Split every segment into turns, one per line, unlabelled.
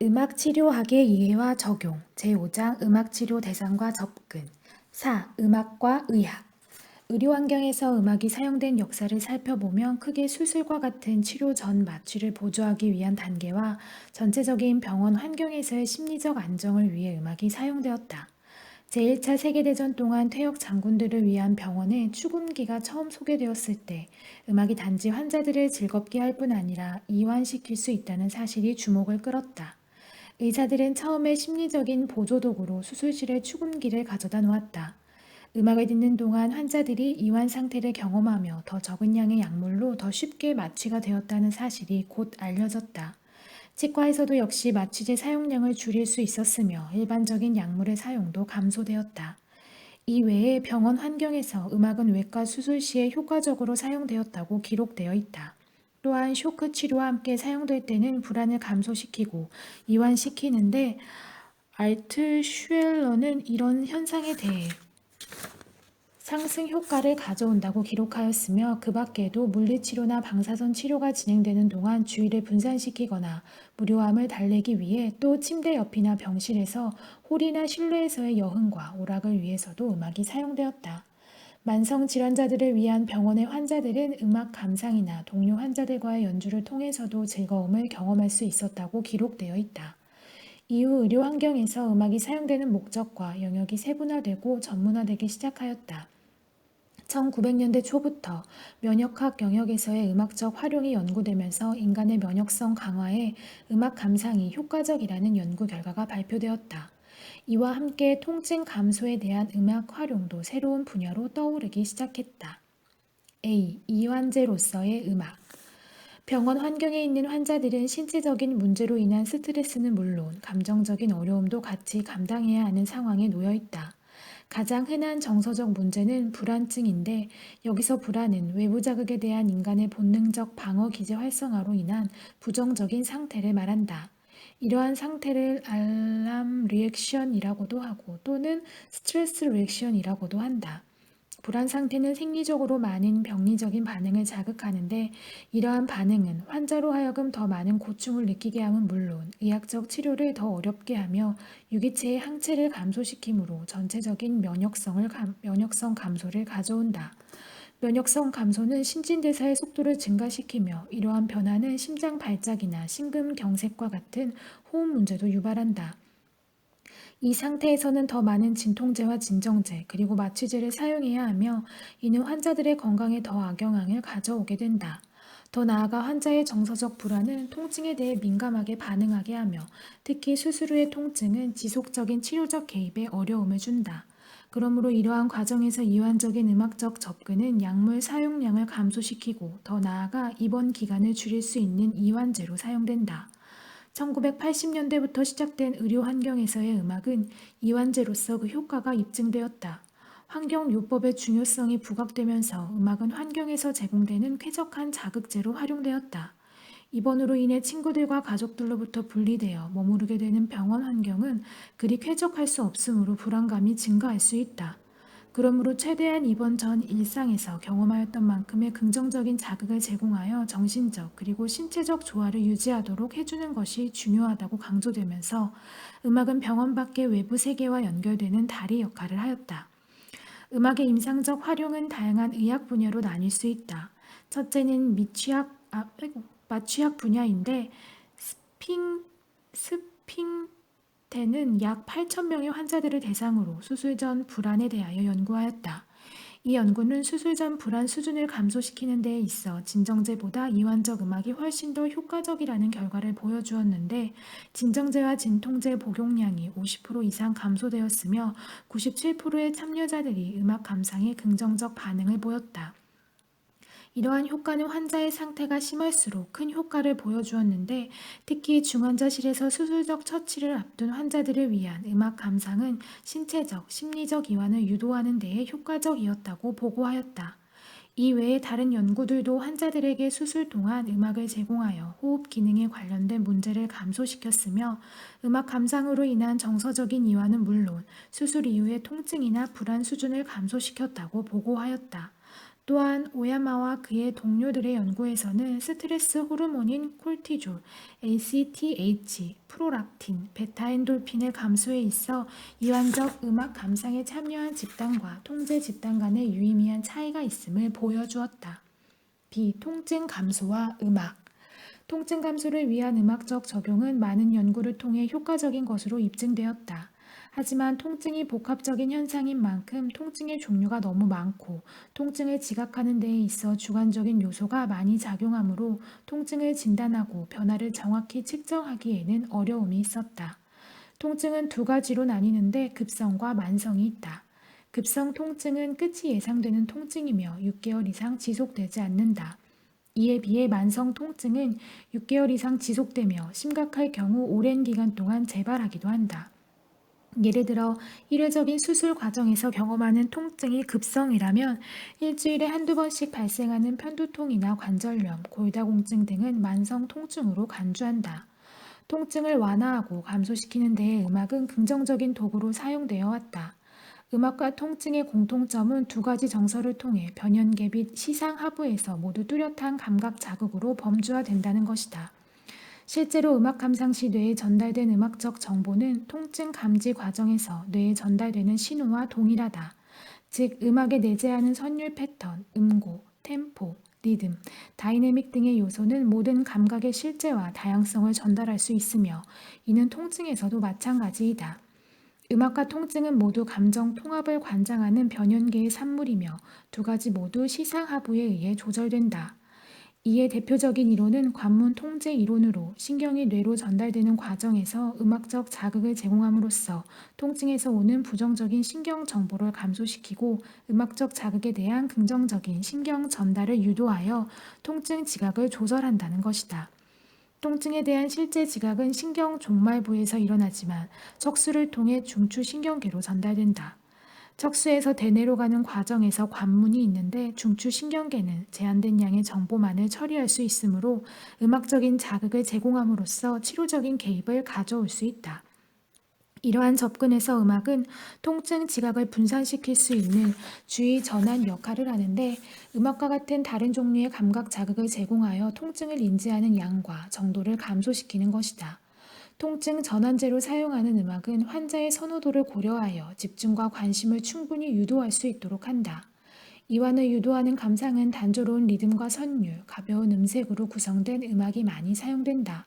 음악 치료학의 이해와 적용 제5장 음악 치료 대상과 접근 4. 음악과 의학 의료 환경에서 음악이 사용된 역사를 살펴보면 크게 수술과 같은 치료 전 마취를 보조하기 위한 단계와 전체적인 병원 환경에서의 심리적 안정을 위해 음악이 사용되었다. 제1차 세계대전 동안 퇴역 장군들을 위한 병원에 추궁기가 처음 소개되었을 때 음악이 단지 환자들을 즐겁게 할 뿐 아니라 이완시킬 수 있다는 사실이 주목을 끌었다. 의사들은 처음에 심리적인 보조도구로 수술실에 추궁기를 가져다 놓았다. 음악을 듣는 동안 환자들이 이완 상태를 경험하며 더 적은 양의 약물로 더 쉽게 마취가 되었다는 사실이 곧 알려졌다. 치과에서도 역시 마취제 사용량을 줄일 수 있었으며 일반적인 약물의 사용도 감소되었다. 이외에 병원 환경에서 음악은 외과 수술 시에 효과적으로 사용되었다고 기록되어 있다. 또한 쇼크 치료와 함께 사용될 때는 불안을 감소시키고 이완시키는데 알트 슈엘러는 이런 현상에 대해 상승 효과를 가져온다고 기록하였으며 그 밖에도 물리치료나 방사선 치료가 진행되는 동안 주의를 분산시키거나 무료함을 달래기 위해 또 침대 옆이나 병실에서 홀이나 실내에서의 여흥과 오락을 위해서도 음악이 사용되었다. 만성 질환자들을 위한 병원의 환자들은 음악 감상이나 동료 환자들과의 연주를 통해서도 즐거움을 경험할 수 있었다고 기록되어 있다. 이후 의료 환경에서 음악이 사용되는 목적과 영역이 세분화되고 전문화되기 시작하였다. 1900년대 초부터 면역학 영역에서의 음악적 활용이 연구되면서 인간의 면역성 강화에 음악 감상이 효과적이라는 연구 결과가 발표되었다. 이와 함께 통증 감소에 대한 음악 활용도 새로운 분야로 떠오르기 시작했다. A. 이환제로서의 음악 병원 환경에 있는 환자들은 신체적인 문제로 인한 스트레스는 물론 감정적인 어려움도 같이 감당해야 하는 상황에 놓여 있다. 가장 흔한 정서적 문제는 불안증인데 여기서 불안은 외부 자극에 대한 인간의 본능적 방어 기제 활성화로 인한 부정적인 상태를 말한다. 이러한 상태를 알람 리액션이라고도 하고 또는 스트레스 리액션이라고도 한다. 불안 상태는 생리적으로 많은 병리적인 반응을 자극하는데 이러한 반응은 환자로 하여금 더 많은 고충을 느끼게 함은 물론 의학적 치료를 더 어렵게 하며 유기체의 항체를 감소시키므로 전체적인 면역성을 감, 면역성 감소를 가져온다. 면역성 감소는 신진대사의 속도를 증가시키며 이러한 변화는 심장 발작이나 심근경색과 같은 호흡 문제도 유발한다. 이 상태에서는 더 많은 진통제와 진정제 그리고 마취제를 사용해야 하며 이는 환자들의 건강에 더 악영향을 가져오게 된다. 더 나아가 환자의 정서적 불안은 통증에 대해 민감하게 반응하게 하며 특히 수술 후의 통증은 지속적인 치료적 개입에 어려움을 준다. 그러므로 이러한 과정에서 이완적인 음악적 접근은 약물 사용량을 감소시키고 더 나아가 입원 기간을 줄일 수 있는 이완제로 사용된다. 1980년대부터 시작된 의료 환경에서의 음악은 이완제로서 그 효과가 입증되었다. 환경요법의 중요성이 부각되면서 음악은 환경에서 제공되는 쾌적한 자극제로 활용되었다. 입원으로 인해 친구들과 가족들로부터 분리되어 머무르게 되는 병원 환경은 그리 쾌적할 수 없으므로 불안감이 증가할 수 있다. 그러므로 최대한 이번 전 일상에서 경험하였던 만큼의 긍정적인 자극을 제공하여 정신적 그리고 신체적 조화를 유지하도록 해주는 것이 중요하다고 강조되면서 음악은 병원 밖의 외부 세계와 연결되는 다리 역할을 하였다. 음악의 임상적 활용은 다양한 의학 분야로 나뉠 수 있다. 첫째는 미취학, 아, 마취학 분야인데 스핑, 스핑 때는 약 8천 명의 환자들을 대상으로 수술 전 불안에 대하여 연구하였다. 이 연구는 수술 전 불안 수준을 감소시키는 데에 있어 진정제보다 이완적 음악이 훨씬 더 효과적이라는 결과를 보여주었는데 진정제와 진통제 복용량이 50% 이상 감소되었으며 97%의 참여자들이 음악 감상에 긍정적 반응을 보였다. 이러한 효과는 환자의 상태가 심할수록 큰 효과를 보여주었는데 특히 중환자실에서 수술적 처치를 앞둔 환자들을 위한 음악 감상은 신체적, 심리적 이완을 유도하는 데에 효과적이었다고 보고하였다. 이 외에 다른 연구들도 환자들에게 수술 동안 음악을 제공하여 호흡 기능에 관련된 문제를 감소시켰으며 음악 감상으로 인한 정서적인 이완은 물론 수술 이후의 통증이나 불안 수준을 감소시켰다고 보고하였다. 또한 오야마와 그의 동료들의 연구에서는 스트레스 호르몬인 콜티졸, ACTH, 프로락틴, 베타엔돌핀의 감소에 있어 이완적 음악 감상에 참여한 집단과 통제 집단 간의 유의미한 차이가 있음을 보여주었다. B. 통증 감소와 음악 통증 감소를 위한 음악적 적용은 많은 연구를 통해 효과적인 것으로 입증되었다. 하지만 통증이 복합적인 현상인 만큼 통증의 종류가 너무 많고 통증을 지각하는 데에 있어 주관적인 요소가 많이 작용하므로 통증을 진단하고 변화를 정확히 측정하기에는 어려움이 있었다. 통증은 두 가지로 나뉘는데 급성과 만성이 있다. 급성 통증은 끝이 예상되는 통증이며 6개월 이상 지속되지 않는다. 이에 비해 만성 통증은 6개월 이상 지속되며 심각할 경우 오랜 기간 동안 재발하기도 한다. 예를 들어 일회적인 수술 과정에서 경험하는 통증이 급성이라면 일주일에 한두 번씩 발생하는 편두통이나 관절염, 골다공증 등은 만성 통증으로 간주한다. 통증을 완화하고 감소시키는 데에 음악은 긍정적인 도구로 사용되어 왔다. 음악과 통증의 공통점은 두 가지 정서를 통해 변연계 및 시상 하부에서 모두 뚜렷한 감각 자극으로 범주화된다는 것이다. 실제로 음악 감상 시 뇌에 전달된 음악적 정보는 통증 감지 과정에서 뇌에 전달되는 신호와 동일하다. 즉, 음악에 내재하는 선율 패턴, 음고, 템포, 리듬, 다이내믹 등의 요소는 모든 감각의 실제와 다양성을 전달할 수 있으며 이는 통증에서도 마찬가지이다. 음악과 통증은 모두 감정 통합을 관장하는 변연계의 산물이며 두 가지 모두 시상하부에 의해 조절된다. 이에 대표적인 이론은 관문 통제 이론으로 신경이 뇌로 전달되는 과정에서 음악적 자극을 제공함으로써 통증에서 오는 부정적인 신경 정보를 감소시키고 음악적 자극에 대한 긍정적인 신경 전달을 유도하여 통증 지각을 조절한다는 것이다. 통증에 대한 실제 지각은 신경 종말부에서 일어나지만 척수를 통해 중추 신경계로 전달된다. 척수에서 대뇌로 가는 과정에서 관문이 있는데 중추신경계는 제한된 양의 정보만을 처리할 수 있으므로 음악적인 자극을 제공함으로써 치료적인 개입을 가져올 수 있다. 이러한 접근에서 음악은 통증 지각을 분산시킬 수 있는 주의 전환 역할을 하는데 음악과 같은 다른 종류의 감각 자극을 제공하여 통증을 인지하는 양과 정도를 감소시키는 것이다. 통증 전환제로 사용하는 음악은 환자의 선호도를 고려하여 집중과 관심을 충분히 유도할 수 있도록 한다. 이완을 유도하는 감상은 단조로운 리듬과 선율, 가벼운 음색으로 구성된 음악이 많이 사용된다.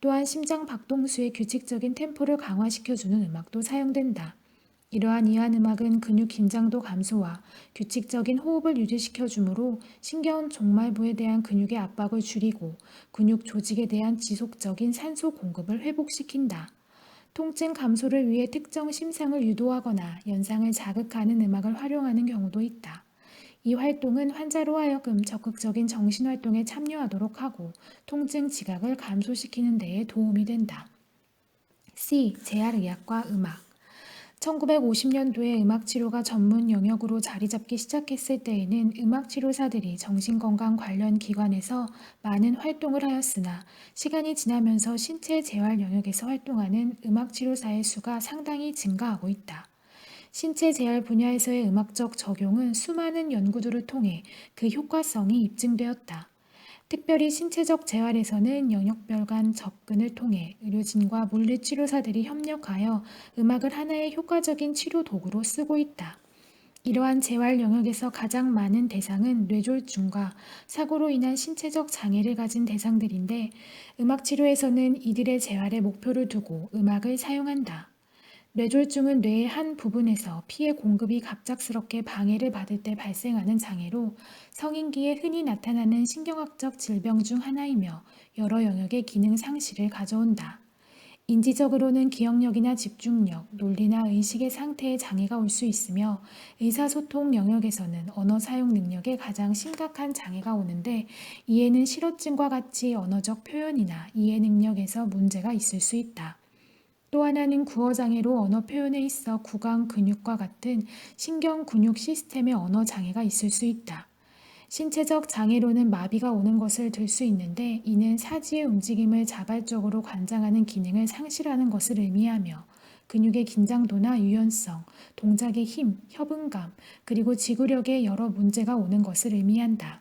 또한 심장 박동수의 규칙적인 템포를 강화시켜주는 음악도 사용된다. 이러한 이완 음악은 근육 긴장도 감소와 규칙적인 호흡을 유지시켜 주므로 신경 종말부에 대한 근육의 압박을 줄이고 근육 조직에 대한 지속적인 산소 공급을 회복시킨다. 통증 감소를 위해 특정 심상을 유도하거나 연상을 자극하는 음악을 활용하는 경우도 있다. 이 활동은 환자로 하여금 적극적인 정신활동에 참여하도록 하고 통증 지각을 감소시키는 데에 도움이 된다. C. 재활의학과 음악 1950년도에 음악치료가 전문 영역으로 자리 잡기 시작했을 때에는 음악치료사들이 정신건강 관련 기관에서 많은 활동을 하였으나 시간이 지나면서 신체 재활 영역에서 활동하는 음악치료사의 수가 상당히 증가하고 있다. 신체 재활 분야에서의 음악적 적용은 수많은 연구들을 통해 그 효과성이 입증되었다. 특별히 신체적 재활에서는 영역별 간 접근을 통해 의료진과 물리치료사들이 협력하여 음악을 하나의 효과적인 치료 도구로 쓰고 있다. 이러한 재활 영역에서 가장 많은 대상은 뇌졸중과 사고로 인한 신체적 장애를 가진 대상들인데 음악 치료에서는 이들의 재활에 목표를 두고 음악을 사용한다. 뇌졸중은 뇌의 한 부분에서 피의 공급이 갑작스럽게 방해를 받을 때 발생하는 장애로 성인기에 흔히 나타나는 신경학적 질병 중 하나이며 여러 영역의 기능 상실을 가져온다. 인지적으로는 기억력이나 집중력, 논리나 의식의 상태에 장애가 올 수 있으며 의사소통 영역에서는 언어 사용 능력에 가장 심각한 장애가 오는데 이에는 실어증과 같이 언어적 표현이나 이해 능력에서 문제가 있을 수 있다. 또 하나는 구어장애로 언어 표현에 있어 구강 근육과 같은 신경 근육 시스템의 언어 장애가 있을 수 있다. 신체적 장애로는 마비가 오는 것을 들 수 있는데 이는 사지의 움직임을 자발적으로 관장하는 기능을 상실하는 것을 의미하며 근육의 긴장도나 유연성, 동작의 힘, 협응감, 그리고 지구력에 여러 문제가 오는 것을 의미한다.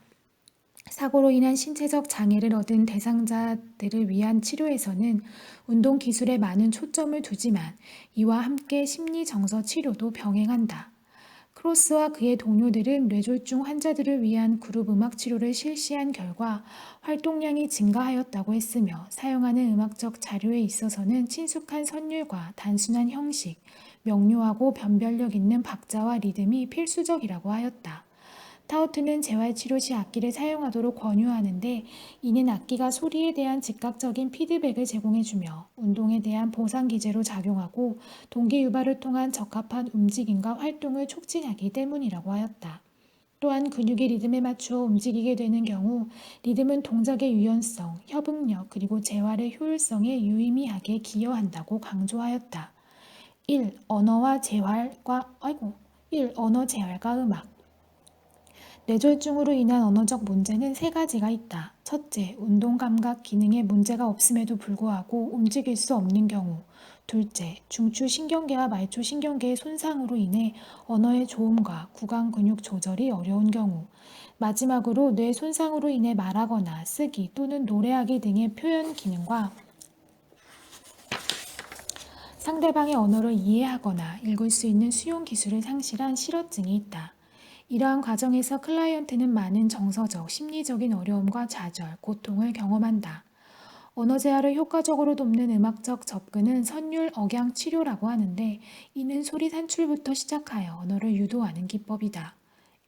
사고로 인한 신체적 장애를 얻은 대상자들을 위한 치료에서는 운동 기술에 많은 초점을 두지만 이와 함께 심리 정서 치료도 병행한다. 크로스와 그의 동료들은 뇌졸중 환자들을 위한 그룹 음악 치료를 실시한 결과 활동량이 증가하였다고 했으며 사용하는 음악적 자료에 있어서는 친숙한 선율과 단순한 형식, 명료하고 변별력 있는 박자와 리듬이 필수적이라고 하였다. 타우트는 재활치료 시 악기를 사용하도록 권유하는데 이는 악기가 소리에 대한 즉각적인 피드백을 제공해주며 운동에 대한 보상 기제로 작용하고 동기 유발을 통한 적합한 움직임과 활동을 촉진하기 때문이라고 하였다. 또한 근육의 리듬에 맞추어 움직이게 되는 경우 리듬은 동작의 유연성, 협응력 그리고 재활의 효율성에 유의미하게 기여한다고 강조하였다. 1. 언어와 재활과 아이고 1. 언어 재활과 음악 뇌졸중으로 인한 언어적 문제는 세 가지가 있다. 첫째, 운동 감각 기능에 문제가 없음에도 불구하고 움직일 수 없는 경우. 둘째, 중추 신경계와 말초 신경계의 손상으로 인해 언어의 조음과 구강 근육 조절이 어려운 경우. 마지막으로 뇌 손상으로 인해 말하거나 쓰기 또는 노래하기 등의 표현 기능과 상대방의 언어를 이해하거나 읽을 수 있는 수용 기술을 상실한 실어증이 있다. 이러한 과정에서 클라이언트는 많은 정서적, 심리적인 어려움과 좌절, 고통을 경험한다. 언어 재활을 효과적으로 돕는 음악적 접근은 선율 억양 치료라고 하는데 이는 소리 산출부터 시작하여 언어를 유도하는 기법이다.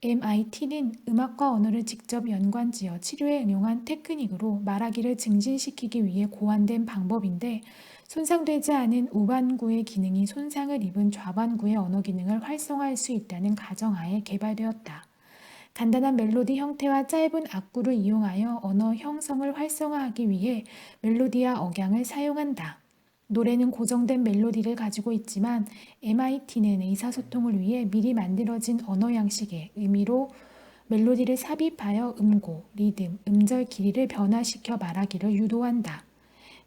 MIT는 음악과 언어를 직접 연관지어 치료에 응용한 테크닉으로 말하기를 증진시키기 위해 고안된 방법인데 손상되지 않은 우반구의 기능이 손상을 입은 좌반구의 언어 기능을 활성화할 수 있다는 가정하에 개발되었다. 간단한 멜로디 형태와 짧은 악구를 이용하여 언어 형성을 활성화하기 위해 멜로디와 억양을 사용한다. 노래는 고정된 멜로디를 가지고 있지만 MIT는 의사소통을 위해 미리 만들어진 언어 양식의 의미로 멜로디를 삽입하여 음고, 리듬, 음절 길이를 변화시켜 말하기를 유도한다.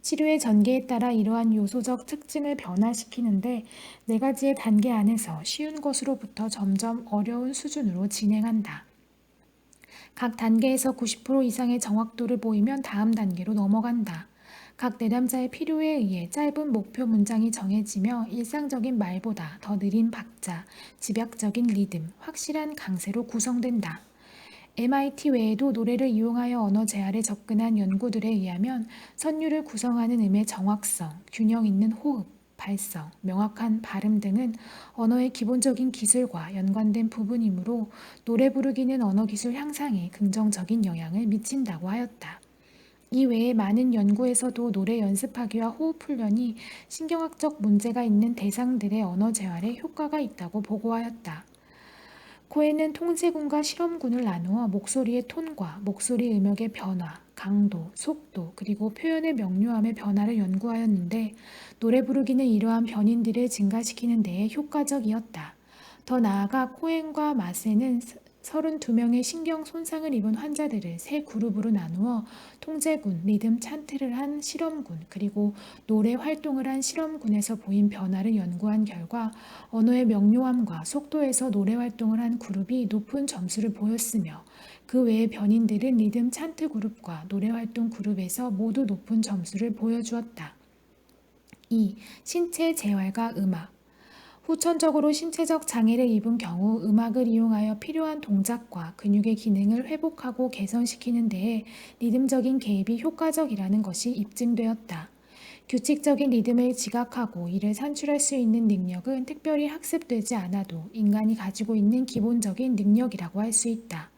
치료의 전개에 따라 이러한 요소적 특징을 변화시키는데 네 가지의 단계 안에서 쉬운 것으로부터 점점 어려운 수준으로 진행한다. 각 단계에서 90% 이상의 정확도를 보이면 다음 단계로 넘어간다. 각 내담자의 필요에 의해 짧은 목표 문장이 정해지며 일상적인 말보다 더 느린 박자, 집약적인 리듬, 확실한 강세로 구성된다. MIT 외에도 노래를 이용하여 언어 재활에 접근한 연구들에 의하면 선율을 구성하는 음의 정확성, 균형 있는 호흡, 발성, 명확한 발음 등은 언어의 기본적인 기술과 연관된 부분이므로 노래 부르기는 언어 기술 향상에 긍정적인 영향을 미친다고 하였다. 이 외에 많은 연구에서도 노래 연습하기와 호흡 훈련이 신경학적 문제가 있는 대상들의 언어 재활에 효과가 있다고 보고하였다. 코에는 통제군과 실험군을 나누어 목소리의 톤과 목소리 음역의 변화, 강도, 속도, 그리고 표현의 명료함의 변화를 연구하였는데 노래 부르기는 이러한 변인들을 증가시키는 데에 효과적이었다. 더 나아가 코엔과 마세는 32명의 신경 손상을 입은 환자들을 세 그룹으로 나누어 통제군, 리듬 찬트를 한 실험군, 그리고 노래 활동을 한 실험군에서 보인 변화를 연구한 결과 언어의 명료함과 속도에서 노래 활동을 한 그룹이 높은 점수를 보였으며 그 외의 변인들은 리듬 찬트 그룹과 노래 활동 그룹에서 모두 높은 점수를 보여주었다. 2. 신체 재활과 음악 후천적으로 신체적 장애를 입은 경우 음악을 이용하여 필요한 동작과 근육의 기능을 회복하고 개선시키는 데에 리듬적인 개입이 효과적이라는 것이 입증되었다. 규칙적인 리듬을 지각하고 이를 산출할 수 있는 능력은 특별히 학습되지 않아도 인간이 가지고 있는 기본적인 능력이라고 할 수 있다.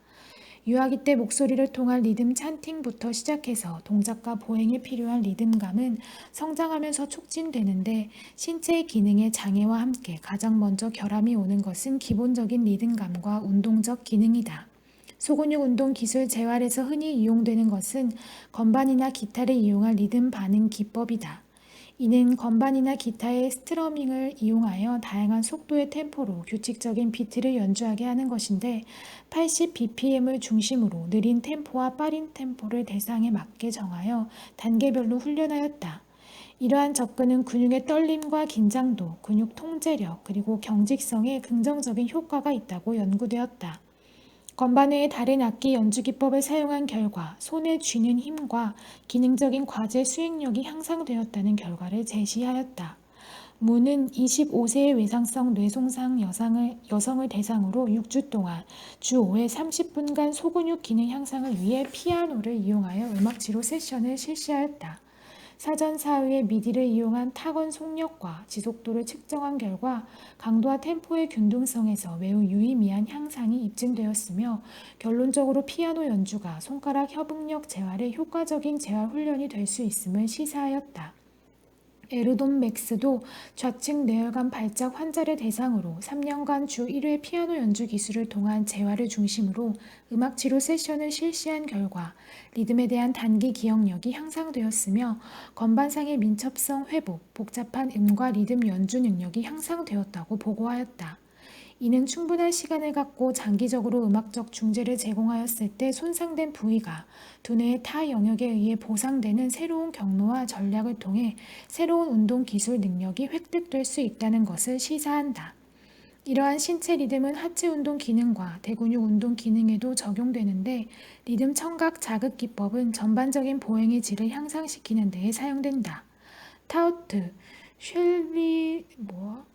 유아기 때 목소리를 통한 리듬 찬팅부터 시작해서 동작과 보행에 필요한 리듬감은 성장하면서 촉진되는데 신체의 기능의 장애와 함께 가장 먼저 결함이 오는 것은 기본적인 리듬감과 운동적 기능이다. 소근육 운동 기술 재활에서 흔히 이용되는 것은 건반이나 기타를 이용한 리듬 반응 기법이다. 이는 건반이나 기타의 스트러밍을 이용하여 다양한 속도의 템포로 규칙적인 비트를 연주하게 하는 것인데 80bpm을 중심으로 느린 템포와 빠른 템포를 대상에 맞게 정하여 단계별로 훈련하였다. 이러한 접근은 근육의 떨림과 긴장도, 근육 통제력, 그리고 경직성에 긍정적인 효과가 있다고 연구되었다. 건반 외의 다른 악기 연주 기법을 사용한 결과 손에 쥐는 힘과 기능적인 과제 수행력이 향상되었다는 결과를 제시하였다. 무는 25세의 외상성 뇌손상 여성을, 여성을 대상으로 6주 동안 주 5회 30분간 소근육 기능 향상을 위해 피아노를 이용하여 음악 치료 세션을 실시하였다. 사전 사후에 미디를 이용한 타건 속력과 지속도를 측정한 결과 강도와 템포의 균등성에서 매우 유의미한 향상이 입증되었으며 결론적으로 피아노 연주가 손가락 협응력 재활의 효과적인 재활 훈련이 될 수 있음을 시사하였다. 에르돈 맥스도 좌측 뇌혈관 발작 환자를 대상으로 3년간 주 1회 피아노 연주 기술을 통한 재활을 중심으로 음악 치료 세션을 실시한 결과 리듬에 대한 단기 기억력이 향상되었으며 건반상의 민첩성 회복, 복잡한 음과 리듬 연주 능력이 향상되었다고 보고하였다. 이는 충분한 시간을 갖고 장기적으로 음악적 중재를 제공하였을 때 손상된 부위가 두뇌의 타 영역에 의해 보상되는 새로운 경로와 전략을 통해 새로운 운동 기술 능력이 획득될 수 있다는 것을 시사한다. 이러한 신체 리듬은 하체 운동 기능과 대근육 운동 기능에도 적용되는데 리듬 청각 자극 기법은 전반적인 보행의 질을 향상시키는 데에 사용된다. 타우트, 쉘리 뭐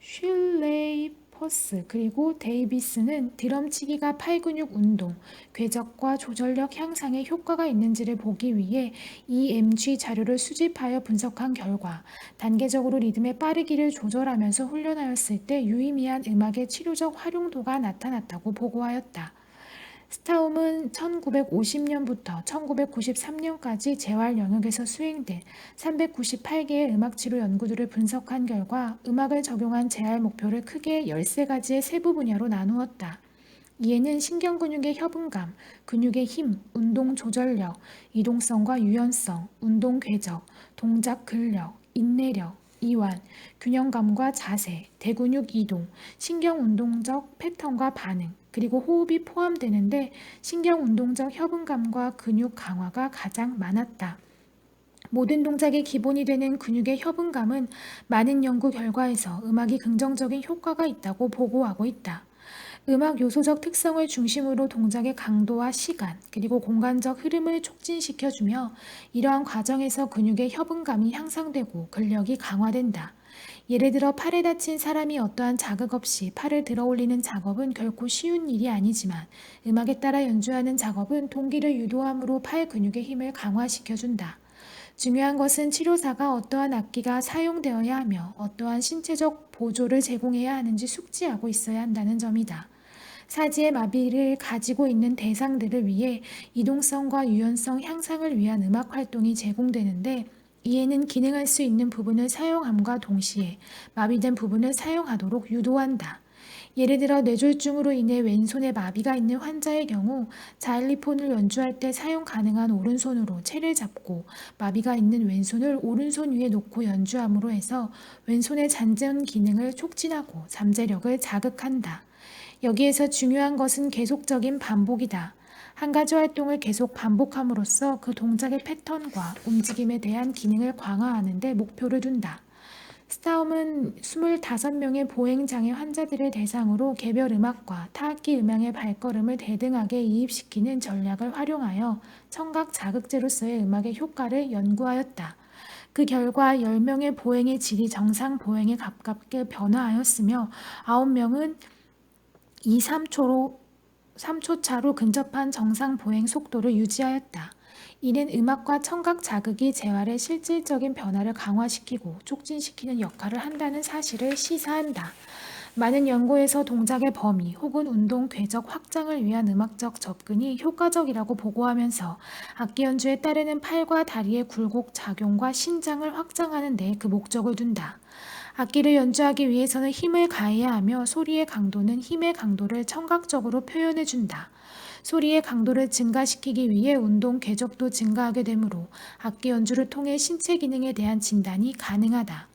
슐레이 퍼스 그리고 데이비스는 드럼 치기가 팔근육 운동, 궤적과 조절력 향상에 효과가 있는지를 보기 위해 EMG 자료를 수집하여 분석한 결과 단계적으로 리듬의 빠르기를 조절하면서 훈련하였을 때 유의미한 음악의 치료적 활용도가 나타났다고 보고하였다. 스타움은 1950년부터 1993년까지 재활 영역에서 수행된 398개의 음악 치료 연구들을 분석한 결과 음악을 적용한 재활 목표를 크게 13가지의 세부 분야로 나누었다. 이에는 신경 근육의 협응감, 근육의 힘, 운동 조절력, 이동성과 유연성, 운동 궤적, 동작 근력, 인내력, 이완, 균형감과 자세, 대근육 이동, 신경 운동적 패턴과 반응, 그리고 호흡이 포함되는데 신경 운동적 협응감과 근육 강화가 가장 많았다. 모든 동작의 기본이 되는 근육의 협응감은 많은 연구 결과에서 음악이 긍정적인 효과가 있다고 보고하고 있다. 음악 요소적 특성을 중심으로 동작의 강도와 시간, 그리고 공간적 흐름을 촉진시켜주며 이러한 과정에서 근육의 협응감이 향상되고 근력이 강화된다. 예를 들어 팔에 다친 사람이 어떠한 자극 없이 팔을 들어 올리는 작업은 결코 쉬운 일이 아니지만 음악에 따라 연주하는 작업은 동기를 유도함으로 팔 근육의 힘을 강화시켜준다. 중요한 것은 치료사가 어떠한 악기가 사용되어야 하며 어떠한 신체적 보조를 제공해야 하는지 숙지하고 있어야 한다는 점이다. 사지의 마비를 가지고 있는 대상들을 위해 이동성과 유연성 향상을 위한 음악 활동이 제공되는데 이에는 기능할 수 있는 부분을 사용함과 동시에 마비된 부분을 사용하도록 유도한다. 예를 들어 뇌졸중으로 인해 왼손에 마비가 있는 환자의 경우 자일리폰을 연주할 때 사용 가능한 오른손으로 채를 잡고 마비가 있는 왼손을 오른손 위에 놓고 연주함으로 해서 왼손의 잔전 기능을 촉진하고 잠재력을 자극한다. 여기에서 중요한 것은 계속적인 반복이다. 한 가지 활동을 계속 반복함으로써 그 동작의 패턴과 움직임에 대한 기능을 강화하는 데 목표를 둔다. 스타움은 25명의 보행장애 환자들을 대상으로 개별 음악과 타악기 음향의 발걸음을 대등하게 이입시키는 전략을 활용하여 청각 자극제로서의 음악의 효과를 연구하였다. 그 결과 10명의 보행의 질이 정상 보행에 가깝게 변화하였으며 9명은 2, 3초로 3초 차로 근접한 정상 보행 속도를 유지하였다. 이는 음악과 청각 자극이 재활의 실질적인 변화를 강화시키고 촉진시키는 역할을 한다는 사실을 시사한다. 많은 연구에서 동작의 범위 혹은 운동 궤적 확장을 위한 음악적 접근이 효과적이라고 보고하면서 악기 연주에 따르는 팔과 다리의 굴곡 작용과 신장을 확장하는 데 그 목적을 둔다. 악기를 연주하기 위해서는 힘을 가해야 하며 소리의 강도는 힘의 강도를 청각적으로 표현해 준다. 소리의 강도를 증가시키기 위해 운동 궤적도 증가하게 되므로 악기 연주를 통해 신체 기능에 대한 진단이 가능하다.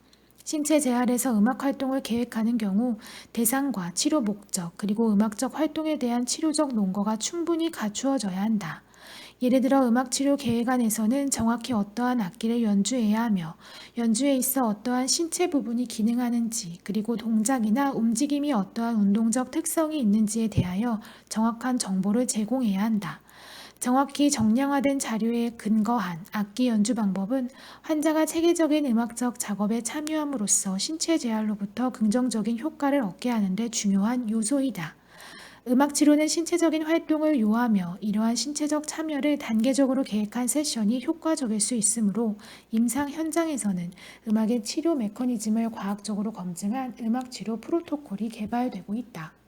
신체 재활에서 음악 활동을 계획하는 경우 대상과 치료 목적 그리고 음악적 활동에 대한 치료적 논거가 충분히 갖추어져야 한다. 예를 들어 음악치료 계획안에서는 정확히 어떠한 악기를 연주해야 하며 연주에 있어 어떠한 신체 부분이 기능하는지 그리고 동작이나 움직임이 어떠한 운동적 특성이 있는지에 대하여 정확한 정보를 제공해야 한다. 정확히 정량화된 자료에 근거한 악기 연주 방법은 환자가 체계적인 음악적 작업에 참여함으로써 신체 재활로부터 긍정적인 효과를 얻게 하는 데 중요한 요소이다. 음악 치료는 신체적인 활동을 요하며 이러한 신체적 참여를 단계적으로 계획한 세션이 효과적일 수 있으므로 임상 현장에서는 음악의 치료 메커니즘을 과학적으로 검증한 음악 치료 프로토콜이 개발되고 있다.